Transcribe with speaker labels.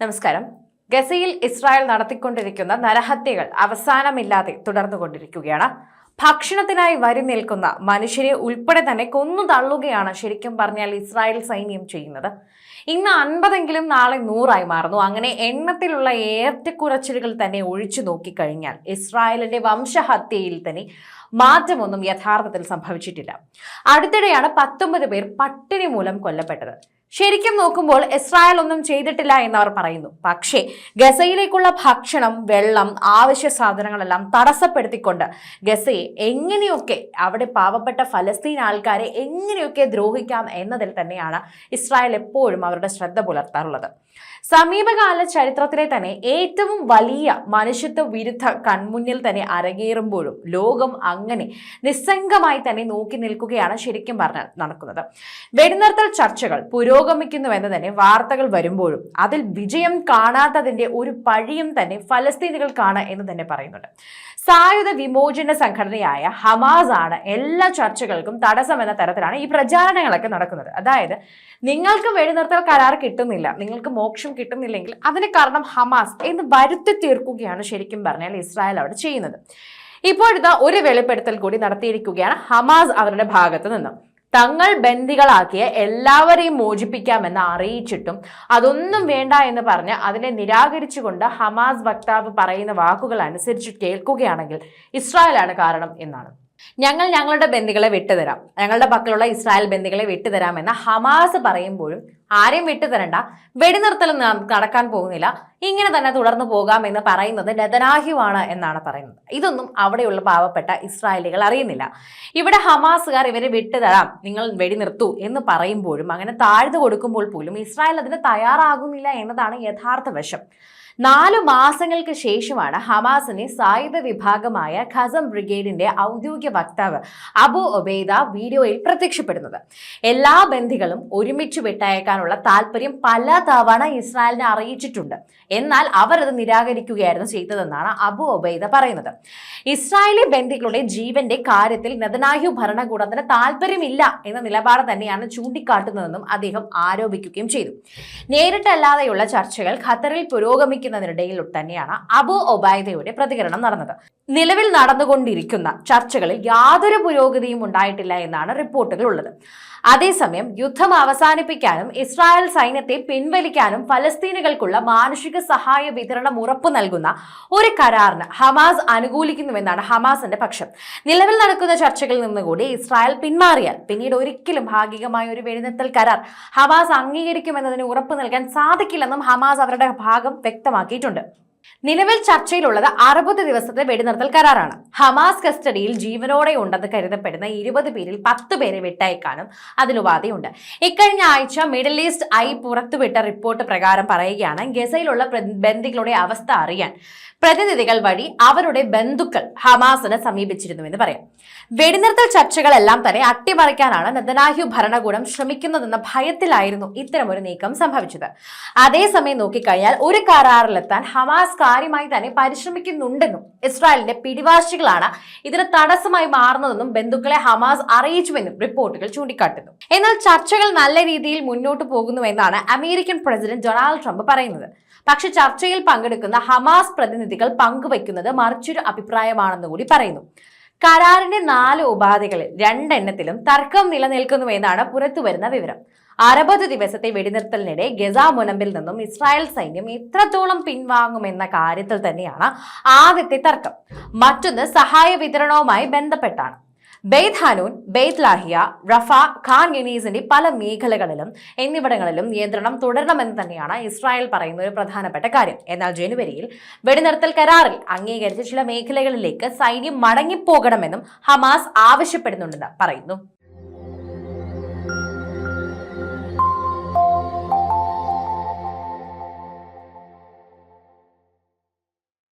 Speaker 1: നമസ്കാരം. ഗസയിൽ ഇസ്രായേൽ നടത്തിക്കൊണ്ടിരിക്കുന്ന നരഹത്യകൾ അവസാനമില്ലാതെ തുടർന്നുകൊണ്ടിരിക്കുകയാണ്. ഭക്ഷണത്തിനായി വരി നിൽക്കുന്ന മനുഷ്യരെ ഉൾപ്പെടെ തന്നെ കൊന്നു തള്ളുകയാണ് ശരിക്കും പറഞ്ഞാൽ ഇസ്രായേൽ സൈന്യം ചെയ്യുന്നത്. ഇന്ന് അൻപതെങ്കിലും നാളെ നൂറായി മാറുന്നു. അങ്ങനെ എണ്ണത്തിലുള്ള ഏറ്റക്കുറച്ചിലുകൾ തന്നെ ഒഴിച്ചു നോക്കിക്കഴിഞ്ഞാൽ ഇസ്രായേലിന്റെ വംശഹത്യയിൽ തന്നെ മാറ്റമൊന്നും യഥാർത്ഥത്തിൽ സംഭവിച്ചിട്ടില്ല. അടുത്തിടെയാണ് പത്തൊമ്പത് പേർ പട്ടിണി മൂലം കൊല്ലപ്പെട്ടത്. ശരിക്കും നോക്കുമ്പോൾ ഇസ്രായേൽ ഒന്നും ചെയ്തിട്ടില്ല എന്നവർ പറയുന്നു. പക്ഷേ ഗസയിലേക്കുള്ള ഭക്ഷണം വെള്ളം ആവശ്യ സാധനങ്ങളെല്ലാം തടസ്സപ്പെടുത്തിക്കൊണ്ട് ഗസയെ എങ്ങനെയൊക്കെ അവിടെ പാവപ്പെട്ട ഫലസ്തീൻ ആൾക്കാരെ എങ്ങനെയൊക്കെ ദ്രോഹിക്കാം എന്നതിൽ തന്നെയാണ് ഇസ്രായേൽ എപ്പോഴും അവരുടെ ശ്രദ്ധ പുലർത്താറുള്ളത്. സമീപകാല ചരിത്രത്തിലെ തന്നെ ഏറ്റവും വലിയ മനുഷ്യത്വ വിരുദ്ധ കൺമുന്നിൽ തന്നെ അരങ്ങേറുമ്പോഴും ലോകം അങ്ങനെ നിസ്സംഗമായി തന്നെ നോക്കി നിൽക്കുകയാണ് ശരിക്കും പറഞ്ഞാൽ നടക്കുന്നത്. വെടിനിർത്തൽ ചർച്ചകൾ പുരോഗമിക്കുന്നുവെന്ന് തന്നെ വാർത്തകൾ വരുമ്പോഴും അതിൽ വിജയം കാണാത്തതിന്റെ ഒരു പഴിയും തന്നെ ഫലസ്തീനികൾക്കാണ് എന്ന് തന്നെ പറയുന്നുണ്ട്. സായുധ വിമോചന സംഘടനയായ ഹമാസ് ആണ് എല്ലാ ചർച്ചകൾക്കും തടസ്സമെന്ന തരത്തിലാണ് ഈ പ്രചാരണങ്ങളൊക്കെ നടക്കുന്നത്. അതായത് നിങ്ങൾക്ക് വെടിനിർത്തൽ കരാർ കിട്ടുന്നില്ല നിങ്ങൾക്ക് മോക്ഷം കിട്ടുന്നില്ലെങ്കിൽ അതിന് കാരണം ഹമാസ് എന്ന് വരുത്തി തീർക്കുകയാണ് ശരിക്കും പറഞ്ഞാൽ ഇസ്രായേൽ അവിടെ ചെയ്യുന്നത്. ഇപ്പോഴത്തെ ഒരു വെളിപ്പെടുത്തൽ കൂടി നടത്തിയിരിക്കുകയാണ് ഹമാസ് അവരുടെ ഭാഗത്ത് നിന്ന്. തങ്ങൾ ബന്ദികളാക്കിയ എല്ലാവരെയും മോചിപ്പിക്കാമെന്ന് അറിയിച്ചിട്ടും അതൊന്നും വേണ്ട എന്ന് പറഞ്ഞ് അതിനെ നിരാകരിച്ചുകൊണ്ട് ഹമാസ് വക്താവ് പറയുന്ന വാക്കുകൾ അനുസരിച്ച് കേൾക്കുകയാണെങ്കിൽ ഇസ്രായേലാണ് കാരണം എന്നാണ്. ഞങ്ങൾ ഞങ്ങളുടെ ബന്ദികളെ വിട്ടുതരാം. ഞങ്ങളുടെ പക്കലുള്ള ഇസ്രായേൽ ബന്ദികളെ വിട്ടുതരാമെന്ന് ഹമാസ് പറയുമ്പോഴും ആരെയും വിട്ടുതരണ്ട. വെടിനിർത്തൽ നടക്കാൻ പോകുന്നില്ല. ഇങ്ങനെ തന്നെ തുടർന്നു പോകാം എന്ന് പറയുന്നത് നെതനാഹ്യുവാണ് എന്നാണ് പറയുന്നത്. ഇതൊന്നും അവിടെയുള്ള പാവപ്പെട്ട ഇസ്രായേലികൾ അറിയുന്നില്ല. ഇവിടെ ഹമാസുകാർ ഇവരെ വിട്ടുതരാം നിങ്ങൾ വെടിനിർത്തൂ എന്ന് പറയുമ്പോഴും അങ്ങനെ താഴ്ന്നു കൊടുക്കുമ്പോൾ പോലും ഇസ്രായേൽ അതിന് തയ്യാറാകുന്നില്ല എന്നതാണ് യഥാർത്ഥ വശം. നാലു മാസങ്ങൾക്ക് ശേഷമാണ് ഹമാസിനെ സായുധ വിഭാഗമായ ഖസം ബ്രിഗേഡിന്റെ ഔദ്യോഗിക വക്താവ് അബു ഒബേദ വീഡിയോയിൽ പ്രത്യക്ഷപ്പെടുന്നത്. എല്ലാ ബന്ധികളും ഒരുമിച്ച് വിട്ടയക്കാനുള്ള താല്പര്യം പല തവണ ഇസ്രായേലിനെ അറിയിച്ചിട്ടുണ്ട്. എന്നാൽ അവർ അത് നിരാകരിക്കുകയായിരുന്നു ചെയ്തതെന്നാണ് അബു ഒബൈദ പറയുന്നത്. ഇസ്രായേലി ബന്ധികളുടെ ജീവന്റെ കാര്യത്തിൽ നെതനാഹു ഭരണകൂടത്തിന് താല്പര്യമില്ല എന്ന നിലപാട് തന്നെയാണ് ചൂണ്ടിക്കാട്ടുന്നതെന്നും അദ്ദേഹം ആരോപിക്കുകയും ചെയ്തു. നേരിട്ടല്ലാതെയുള്ള ചർച്ചകൾ ഖത്തറിൽ പുരോഗമിക്കുന്നതിനിടയിൽ തന്നെയാണ് അബു ഒബൈദയുടെ പ്രതികരണം നടന്നത്. നിലവിൽ നടന്നുകൊണ്ടിരിക്കുന്ന ചർച്ചകളിൽ യാതൊരു പുരോഗതിയും ഉണ്ടായിട്ടില്ല എന്നാണ് റിപ്പോർട്ടുകൾ ഉള്ളത്. അതേസമയം യുദ്ധം അവസാനിപ്പിക്കാനും ഇസ്രായേൽ സൈന്യത്തെ പിൻവലിക്കാനും ഫലസ്തീനുകൾക്കുള്ള മാനുഷിക സഹായ വിതരണം ഉറപ്പു നൽകുന്ന ഒരു കരാറിന് ഹമാസ് അനുകൂലിക്കുന്നുവെന്നാണ് ഹമാസിന്റെ പക്ഷം. നിലവിൽ നടക്കുന്ന ചർച്ചകളിൽ നിന്നുകൂടി ഇസ്രായേൽ പിന്മാറിയാൽ പിന്നീട് ഒരിക്കലും ഭാഗികമായ ഒരു വെടിനിർത്തൽ കരാർ ഹമാസ് അംഗീകരിക്കുമെന്നതിന് ഉറപ്പു നൽകാൻ സാധിക്കില്ലെന്നും ഹമാസ് അവരുടെ ഭാഗം വ്യക്തമാക്കിയിട്ടുണ്ട്. നിലവിൽ ചർച്ചയിലുള്ളത് അറുപത് ദിവസത്തെ വെടിനിർത്തൽ കരാറാണ്. ഹമാസ് കസ്റ്റഡിയിൽ ജീവനോടെ ഉണ്ടെന്ന് കരുതപ്പെടുന്ന ഇരുപത് പേരിൽ പത്ത് പേരെ വിട്ടയക്കാനും അതിനുപാധിയുണ്ട് ഇക്കഴിഞ്ഞ ആഴ്ച മിഡിൽ ഈസ്റ്റ് ഐ പുറത്തുവിട്ട റിപ്പോർട്ട് പ്രകാരം പറയുകയാണ് ഗസയിലുള്ള ബന്ദികളുടെ അവസ്ഥ അറിയാൻ പ്രതിനിധികൾ വഴി അവരുടെ ബന്ധുക്കൾ ഹമാസിനെ സമീപിച്ചിരുന്നുവെന്ന് പറയാം. വെടിനിർത്തൽ ചർച്ചകളെല്ലാം തന്നെ അട്ടിമറിക്കാനാണ് നെതനാഹ്യു ഭരണകൂടം ശ്രമിക്കുന്നതെന്ന ഭയത്തിലായിരുന്നു ഇത്തരമൊരു നീക്കം സംഭവിച്ചത്. അതേസമയം നോക്കിക്കഴിഞ്ഞാൽ ഒരു കരാറിലെത്താൻ ഹമാസ് കാര്യമായി തന്നെ പരിശ്രമിക്കുന്നുണ്ടെന്നും ഇസ്രായേലിന്റെ പിടിവാശികളാണ് ഇതിന് തടസ്സമായി മാറുന്നതെന്നും ബന്ധുക്കളെ ഹമാസ് അറിയിച്ചുവെന്നും റിപ്പോർട്ടുകൾ ചൂണ്ടിക്കാട്ടുന്നു. എന്നാൽ ചർച്ചകൾ നല്ല രീതിയിൽ മുന്നോട്ട് പോകുന്നുവെന്നാണ് അമേരിക്കൻ പ്രസിഡന്റ് ഡൊണാൾഡ് ട്രംപ് പറയുന്നത്. പക്ഷെ ചർച്ചയിൽ പങ്കെടുക്കുന്ന ഹമാസ് പ്രതിനിധികൾ പങ്കുവയ്ക്കുന്നത് മറിച്ചൊരു അഭിപ്രായമാണെന്ന് കൂടി പറയുന്നു. കരാറിന്റെ നാല് ഉപാധികളിൽ രണ്ടെണ്ണത്തിലും തർക്കം നിലനിൽക്കുന്നുവെന്നാണ് പുറത്തുവരുന്ന വിവരം. അറുപത് ദിവസത്തെ വെടിനിർത്തലിനിടെ ഗസ മുനമ്പിൽ നിന്നും ഇസ്രായേൽ സൈന്യം എത്രത്തോളം പിൻവാങ്ങുമെന്ന കാര്യത്തിൽ തന്നെയാണ് ആദ്യത്തെ തർക്കം. മറ്റൊന്ന് സഹായ വിതരണവുമായി ബന്ധപ്പെട്ടാണ്. ബെയ്ത് ഹാനൂൻ ബെയ്ത് ലാഹിയ റഫ ഖാൻ യുനീസിന്റെ പല മേഖലകളിലും എന്നിവിടങ്ങളിലും നിയന്ത്രണം തുടരണമെന്ന് തന്നെയാണ് ഇസ്രായേൽ പറയുന്ന ഒരു പ്രധാനപ്പെട്ട കാര്യം. എന്നാൽ ജനുവരിയിൽ വെടിനിർത്തൽ കരാറിൽ അംഗീകരിച്ച ചില മേഖലകളിലേക്ക് സൈന്യം മടങ്ങിപ്പോകണമെന്നും ഹമാസ് ആവശ്യപ്പെടുന്നുണ്ടെന്ന് പറയുന്നു.